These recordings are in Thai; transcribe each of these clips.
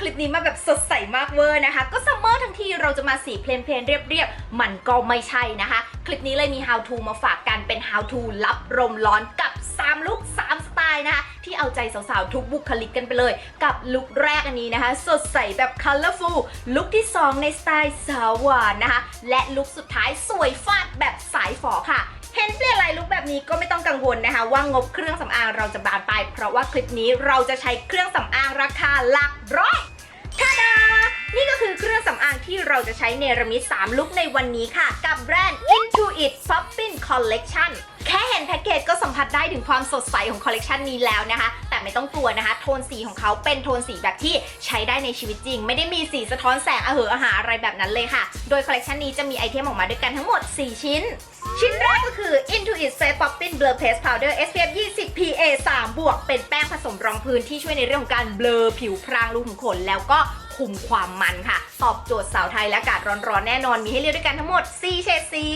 คลิปนี้มาแบบสดใสมากเวอร์นะคะ ก็ซัมเมอร์ทั้งทีเราจะมาสีเพลนเพลนๆเรียบๆ มันก็ไม่ใช่นะคะ คลิปนี้เลยมี how to มาฝากกันเป็น how to รับลมร้อนกับ 3 ลุค3สไตล์นะคะ ที่เอาใจสาวๆ ทุกบุคลิกกันไปเลย กับลุคแรกอันนี้นะคะ สดใสแบบ colorful ลุคที่ 2 ในสไตล์สาวหวานนะคะ และลุคสุดท้ายสวยฟาดแบบสายฝอค่ะ ห็นเปลี่ยนลายลุคแบบนี้ก็ไม่ต้องกังวลนะคะ ว่างบเครื่องสำอางเราจะบานไป เพราะว่าคลิปนี้เราจะใช้เครื่องสำอางราคาหลักร้อยทาดา นี่ก็คือเครื่องสำอางที่เราจะใช้เนรมิต3ลุคในวันนี้ค่ะ กับแบรนด์ Intuit Poppin Collection แค่เห็นแพ็กเกจก็สัมผัสได้ถึงความสดใสของคอลเลกชันนี้แล้วนะคะ แต่ไม่ต้องกลัวนะคะ โทนสีของเขาเป็นโทนสีแบบที่ใช้ได้ในชีวิตจริง ไม่ได้มีสีสะท้อนแสงอเหออาหาอะไรแบบนั้นเลยค่ะ โดยคอลเลกชันนี้จะมีไอเทมออกมาด้วยกันทั้งหมด 4 ชิ้น ชิ้นแรกก็คือ Intuit Face Poppin Blur Paste Powder SPF 20 PA 3 บวก เป็นแป้งผสมรองพื้นที่ช่วยในเรื่องของการเบลอผิวพรางรูขุมขนแล้วก็คุมความมันค่ะ ตอบโจทย์สาวไทยและอากาศร้อนๆ แน่นอน มีให้เลือกด้วยกันทั้งหมด 4 เฉดสี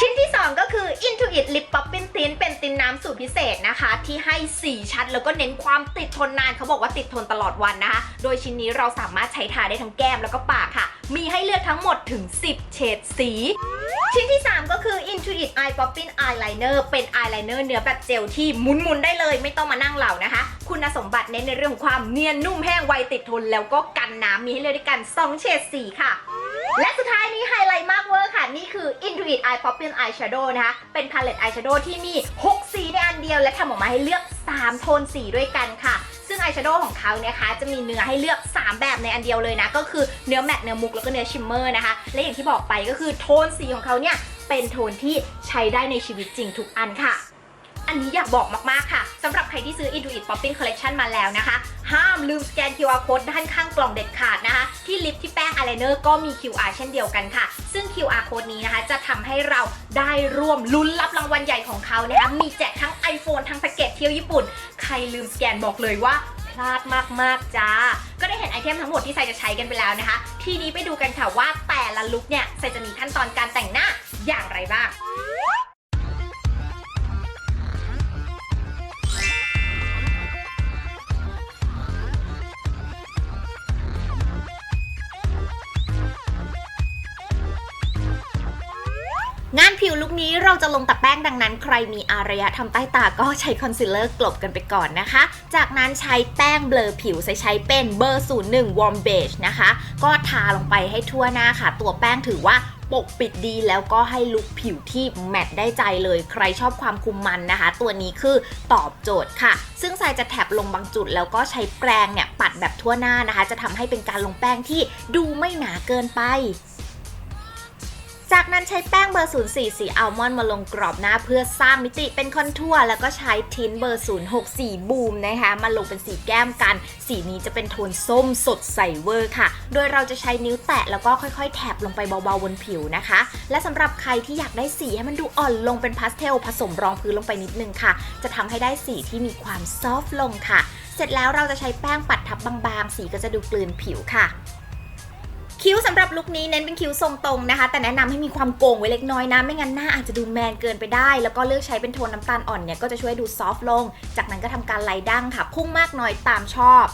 ชิ้นที่ 2 ก็คือ Intuit Lip Poppin Tint เป็นตินน้ำสูตรพิเศษนะคะ ที่ให้สีชัดแล้วก็เน้นความติดทนนาน เขาบอกว่าติดทนตลอดวันนะคะ โดยชิ้นนี้เราสามารถใช้ทาได้ทั้งแก้มแล้วก็ปากค่ะ มีให้เลือกทั้งหมดถึง 10 เฉดสี ชิ้นที่ 3 ก็คือ Intuit Eye Poppin Eyeliner เป็นอายไลเนอร์เนื้อแบบเจลที่หมุนๆได้เลย ไม่ต้องมานั่งเหล่านะคะ คุณสมบัติเน้นในเรื่องของความเนียนนุ่มแห้งไวติดทน แล้วก็กันน้ำมีให้เลือกด้วยกัน 2 เฉดสีค่ะและสุดท้ายนี้ไฮไลท์มากเวอร์ค่ะ นี่คือ Intuit Eye Poppin Eyeshadow นะคะ เป็นพาเลตอายแชโดว์ที่มี 6 สีในอันเดียว และทำออกมาให้เลือก 3 โทนสีด้วยกันค่ะ ซึ่งอายแชโดว์ของเขาเนี่ยนะคะจะมีเนื้อให้เลือก 3 แบบในอันเดียวเลยนะ ก็คือเนื้อแมตต์เนื้อมุกแล้วก็เนื้อชิมเมอร์นะคะ และอย่างที่บอกไปก็คือโทนสีของเขาเนี่ยเป็นโทนที่ใช้ได้ในชีวิตจริงทุกอันค่ะ อันนี้อยากบอกมากๆค่ะสำหรับใครที่ซื้อ Intuit Popping Collection มาแล้วนะคะ ห้ามลืมสแกน QR code ด้านข้างกล่องเด็ดขาดนะคะ ที่ลิปที่แป้งอายไลเนอร์ก็มี QR เช่นเดียวกันค่ะ ซึ่ง QR code นี้นะคะ จะทำให้เราได้ร่วมลุ้นรับรางวัลใหญ่ของเขานะคะมีแจกทั้ง iPhone ทั้งแพ็กเกจเที่ยวญี่ปุ่น ใครลืมสแกนบอกเลยว่าพลาดมาก ๆ จ้า ก็ได้เห็นไอเทมทั้งหมดที่ไซจะใช้กันไปแล้วนะคะ ทีนี้ไปดูกันค่ะว่าแต่ละลุคเนี่ยไซจะมีขั้นตอนการแต่งหน้าอย่างไรบ้าง งานผิวลุคนี้เราจะลงแต่แป้งดังนั้น ใครมีอารยะทำใต้ตาก็ใช้คอนซีลเลอร์กลบกันไปก่อนนะคะ จากนั้นใช้แป้งเบลอผิวใช้ใช้เป็นเบอร์ 01 Warm Beige นะคะ ก็ทาลงไปให้ทั่วหน้าค่ะ ตัวแป้งถือว่าปกปิดดีแล้วก็ให้ลุคผิวที่แมตต์ได้ใจเลย ใครชอบความคุมมันนะคะ ตัวนี้คือตอบโจทย์ค่ะ ซึ่งทรายจะแถบลงบางจุด แล้วก็ใช้แปรงเนี่ยปัดแบบทั่วหน้านะคะ จะทำให้เป็นการลงแป้งที่ดูไม่หนาเกินไป จากนั้นใช้แป้งเบอร์ 04 สีอัลมอนด์มาลงกรอบหน้าเพื่อสร้างมิติเป็นคอนทัวร์แล้วก็ใช้ทินเบอร์ 06 สีบูมนะคะมาลงเป็นสีแก้มกัน สีนี้จะเป็นโทนส้มสดใสเวอร์ค่ะ โดยเราจะใช้นิ้วแตะแล้วก็ค่อยๆ แถบลงไปเบาๆบนผิวนะคะ และสำหรับใครที่อยากได้สีให้มันดูอ่อนลงเป็นพาสเทลผสมรองพื้นลงไปนิดนึงค่ะ จะทำให้ได้สีที่มีความซอฟต์ลงค่ะ เสร็จแล้วเราจะใช้แป้งปัดทับบางๆ สีก็จะดูกลืนผิวค่ะ คิ้วสำหรับลุคนี้เน้นเป็นคิ้วทรงตรงนะคะ แต่แนะนำให้มีความโก่งไว้เล็กน้อยนะ ไม่งั้นหน้าอาจจะดูแมนเกินไปได้ แล้วก็เลือกใช้เป็นโทนน้ำตาลอ่อนเนี่ยก็จะช่วยดูซอฟต์ลง จากนั้นก็ทำการไล่ดั้งค่ะ พุ่งมากน้อยตามชอบ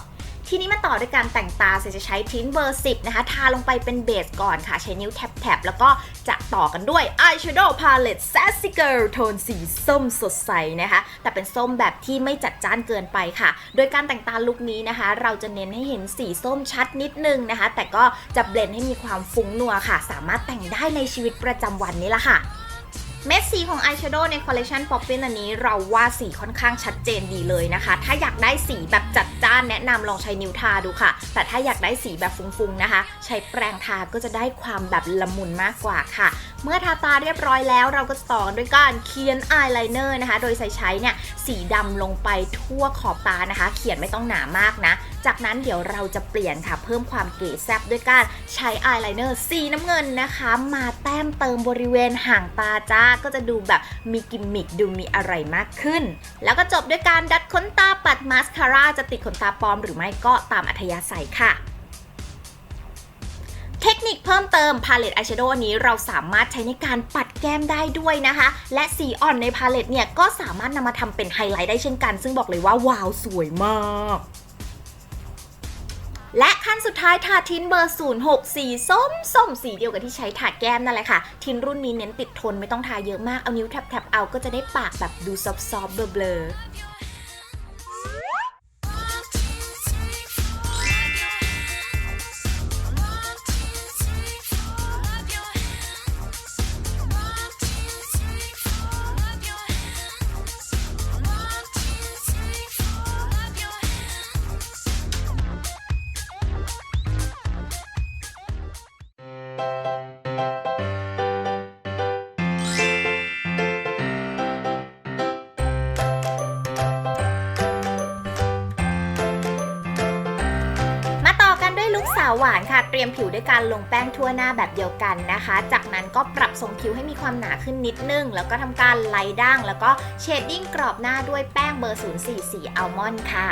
ทีนี้มาต่อด้วยการแต่งตาเซจะใช้ทินเบอร์ 10 นะคะ ทาลงไปเป็นเบสก่อนค่ะ ใช้นิ้วแท็บๆ แล้วก็จะต่อกันด้วย Eyeshadow Palette Sassy Girl โทนสีส้มสดใสนะคะ แต่เป็นส้มแบบที่ไม่จัดจ้านเกินไปค่ะ โดยการแต่งตาลุคนี้นะคะ เราจะเน้นให้เห็นสีส้มชัดนิดนึงนะคะ แต่ก็จะเบลนด์ให้มีความฟุ้งนัวค่ะ สามารถแต่งได้ในชีวิตประจำวันนี้ละค่ะ เม็ดสีของอายแชโดว์ในคอลเล t ชัน Poppin อันนี้เราว่าสีค่อนข้างชัดเจนดีเลยนะคะ ถ้าอยากได้สีแบบจัดจ้านแนะนำลองใช้นิ้วทาดูค่ะ แต่ถ้าอยากได้สีแบบฟุ้งๆนะคะ ใช้แปรงทาก็จะได้ความแบบละมุนมากกว่าค่ะ เมื่อทาตาเรียบร้อยแล้วเราก็ต่อด้วยการเขียนอายไลเนอร์นะคะ โดยใช้ใช้เนี่ยสีดำลงไปทั่วขอบตานะคะ เขียนไม่ต้องหนามากนะจากนั้นเดี๋ยวเราจะเปลี่ยนค่ะ เพิ่มความเก๋แซบด้วยการใช้อายไลเนอร์สีน้ำเงินนะคะ มาแต้มเติมบริเวณห่างตาจ้า ก็จะดูแบบมีกิมมิคดูมีอะไรมากขึ้น แล้วก็จบด้วยการดัดขนตาปัดมาสคาร่าจะติดขนตาปลอมหรือไม่ก็ตามอัธยาศัยค่ะเทคนิคเพิ่มเติมพาเลตอายแชโดว์นี้เราสามารถใช้ในการปัดแก้มได้ด้วยนะคะ และสีอ่อนในพาเลตเนี่ยก็สามารถนำมาทำเป็นไฮไลท์ได้เช่นกัน ซึ่งบอกเลยว่าว้าวสวยมาก และขั้นสุดท้ายทาทินเบอร์ 06 สีส้มส้มสีเดียวกับที่ใช้ทาแก้มนั่นแหละค่ะ ทินรุ่นนี้เน้นติดทนไม่ต้องทาเยอะมาก เอานิ้วแทบๆเอาก็จะได้ปากแบบดูซอฟๆเบลอๆาวหวานค่ะเตรียมผิวด้วยการลงแป้งทั่วหน้าแบบเดียวกันนะคะ จากนั้นก็ปรับทรงคิ้วให้มีความหนาขึ้นนิดนึง แล้วก็ทำการไล่ด่าง แล้วก็เชดดิ้งกรอบหน้าด้วยแป้งเบอร์04สีอัลมอนด์ค่ะ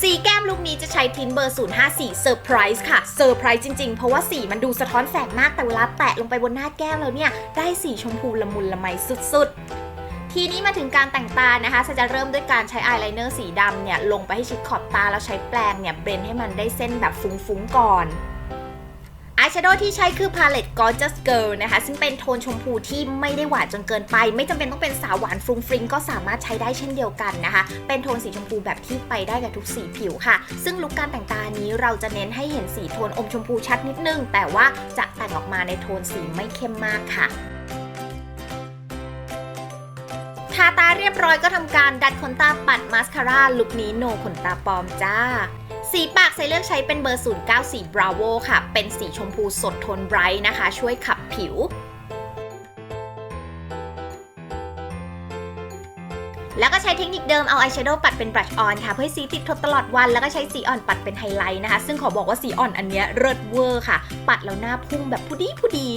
สีแก้มลุคนี้จะใช้ทินเบอร์ 054เซอร์ไพรส์ค่ะเซอร์ไพรส์จริงๆ เพราะว่าสีมันดูสะท้อนแสงมากแต่เวลาแตะลงไปบนหน้าแก้มแล้วเนี่ย ได้สีชมพูละมุนละไมสุดๆ ทีนี้มาถึงการแต่งตานะคะจะเริ่มด้วยการใช้อายไลเนอร์สีดำเนี่ยลงไปให้ชิดขอบตาแล้วใช้แปรงเนี่ยเบรนให้มันได้เส้นแบบฟุ้งๆก่อนอายแชโดว์ที่ใช้คือพาเลต Gorgeous Girl นะคะ ซึ่งเป็นโทนชมพูที่ไม่ได้หวานจนเกินไป ไม่จำเป็นต้องเป็นสาวหวานฟรุงฟริงก็สามารถใช้ได้เช่นเดียวกันนะคะ เป็นโทนสีชมพูแบบที่ไปได้กับทุกสีผิวค่ะ ซึ่งลุคการแต่งตานี้เราจะเน้นให้เห็นสีโทนอมชมพูชัดนิดนึง แต่ว่าจะแต่งออกมาในโทนสีไม่เข้มมากค่ะาตาเรียบร้อยก็ทำการดัดขนตาปัดมาสคาร่าลุคนี้โนขนตาปลอมจ้า สีปากใส่เลือกใช้เป็นเบอร์ 09สี Bravo ค่ะ เป็นสีชมพูสดโทนไบรท์นะคะ ช่วยขับผิว แล้วก็ใช้เทคนิคเดิมเอาอายแชโดว์ปัดเป็นบรัชออนค่ะ เพื่อสีติดทนตลอดวัน แล้วก็ใช้สีอ่อนปัดเป็นไฮไลท์นะคะ ซึ่งขอบอกว่าสีอ่อนอันเนี้ยเลิศเวอร์ค่ะ ปัดแล้วหน้าพุ่งแบบผู้ดีผู้ดี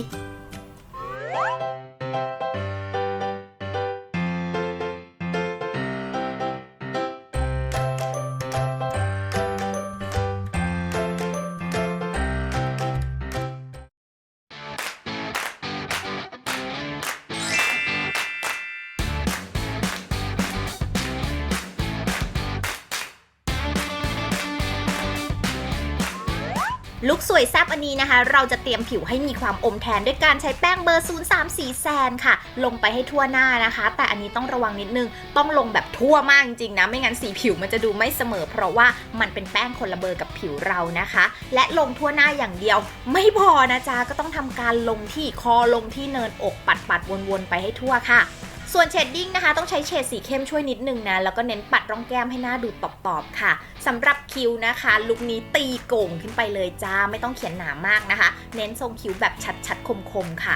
ลุคสวยแซบอันนี้นะคะ เราจะเตรียมผิวให้มีความอมแทนด้วยการใช้แป้งเบอร์ 03สีแซนค่ะ ลงไปให้ทั่วหน้านะคะ แต่อันนี้ต้องระวังนิดนึง ต้องลงแบบทั่วมากจริงๆนะ ไม่งั้นสีผิวมันจะดูไม่เสมอ เพราะว่ามันเป็นแป้งคนละเบอร์กับผิวเรานะคะ และลงทั่วหน้าอย่างเดียว ไม่พอนะจ๊ะก็ต้องทำการลงที่คอลงที่เนินอกปัดๆวนๆไปให้ทั่วค่ะ ส่วนเชดดิ้งนะคะ ต้องใช้เฉดสีเข้มช่วยนิดนึงนะ แล้วก็เน้นปัดร่องแก้มให้หน้าดูตอบๆค่ะสำหรับคิ้วนะคะ ลุคนี้ตีโก่งขึ้นไปเลยจ้าไม่ต้องเขียนหนามากนะคะ เน้นทรงคิ้วแบบชัดๆคมๆค่ะ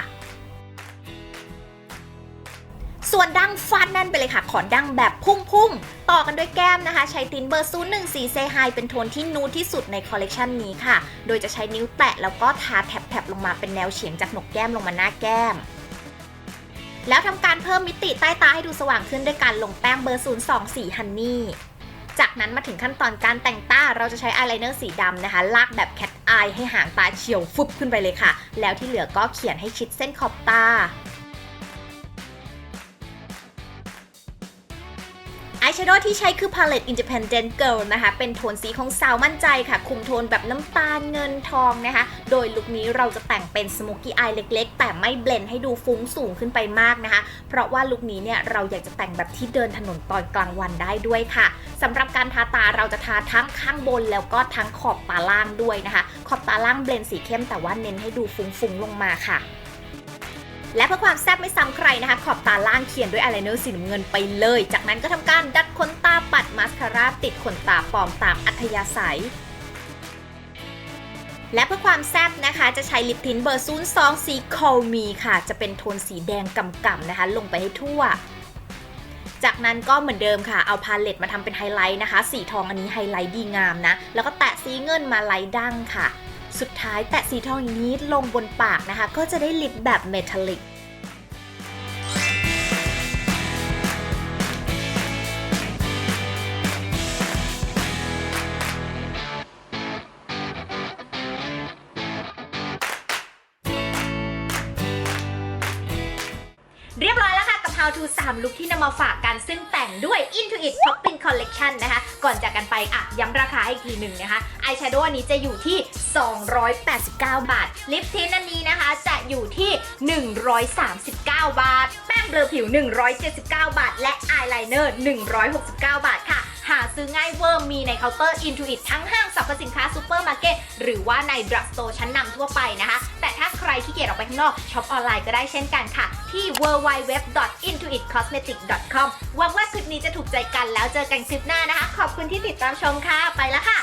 ส่วนดั้งฟาดแน่นไปเลยค่ะ ขอดั้งแบบพุ่งๆ ต่อกันด้วยแก้มนะคะ ใช้ตินเบอร์ซูนหนึ่งสีเซไฮเป็นโทนที่นูดที่สุดในคอลเลกชันนี้ค่ะ โดยจะใช้นิ้วแตะแล้วก็ทาแถบๆ ลงมาเป็นแนวเฉียงจากหนกแก้มลงมาหน้าแก้ม แล้วทำการเพิ่มมิติใต้ตาให้ดูสว่างขึ้นด้วยการลงแป้งเบอร์ 0 2 4 ฮันนี่จากนั้นมาถึงขั้นตอนการแต่งตาเราจะใช้อายไลเนอร์สีดำนะคะ ลากแบบแคทอายให้หางตาเฉียวฟุบขึ้นไปเลยค่ะ แล้วที่เหลือก็เขียนให้ชิดเส้นขอบตา ชโดว์ที่ใช้คือ Palette Independent Girl นะคะ เป็นโทนสีของสาวมั่นใจค่ะ คุมโทนแบบน้ำตาลเงินทองนะคะ โดยลุคนี้เราจะแต่งเป็น Smoky Eye เล็กๆ แต่ไม่เบลนให้ดูฟุ้งสูงขึ้นไปมากนะคะ เพราะว่าลุคนี้เนี่ยเราอยากจะแต่งแบบที่เดินถนนตอนกลางวันได้ด้วยค่ะสำหรับการทาตาเราจะทาทั้งข้างบนแล้วก็ทั้งขอบตาล่างด้วยนะคะ ขอบตาล่างเบลนสีเข้มแต่ว่าเน้นให้ดูฟุ้งๆลงมาค่ะ และเพื่อความแซ่บไม่ซ้ำใครนะคะ ขอบตาล่างเขียนด้วยอายไลเนอร์สีน้ำเงินไปเลย จากนั้นก็ทำการดัดขนตาปัดมาสคาร่าติดขนตาปลอมตามอัธยาศัยและเพื่อความแซ่บนะคะ จะใช้ลิปทินเบอร์ซูนซองสีคอลมีค่ะ จะเป็นโทนสีแดงกำๆนะคะ ลงไปให้ทั่ว จากนั้นก็เหมือนเดิมค่ะ เอาพาเลตมาทำเป็นไฮไลท์นะคะ สีทองอันนี้ไฮไลท์ดีงามนะ แล้วก็แตะสีเงินมาไลท์ดั้งค่ะ สุดท้ายแตะสีทองนี้ลงบนปากนะคะ ก็จะได้ลิปแบบเมทัลลิกเรียบร้อยแล้วค่ะ how to 3 ลุคที่นำมาฝากกันซึ่งแต่งด้วย Intuit Shopping Collection นะคะ ก่อนจากกันไปอะย้ำราคาให้อีกทีหนึ่งนะคะอายแชโดว์อันนี้จะอยู่ที่ 289 บาท ลิปทินอันนี้นะคะจะอยู่ที่ 139 บาท แป้งเบลอผิว 179 บาท และอายไลเนอร์ 169 บาทค่ะ อง่ายเวอร์มีในเคาน์เตอร์ Intuit ทั้งห้างสรรพสินค้าซูเปอร์มาร์เก็ตหรือว่าในดรักสโตร์ชั้นนำทั่วไปนะคะ แต่ถ้าใครที่เกียจออกไปข้างนอกช็อปออนไลน์ก็ได้เช่นกันค่ะ ที่ www.intuitcosmetic.com หวังว่าคลิปนี้จะถูกใจกันแล้วเจอกันคลิปหน้านะคะ ขอบคุณที่ติดตามชมค่ะ ไปแล้วค่ะ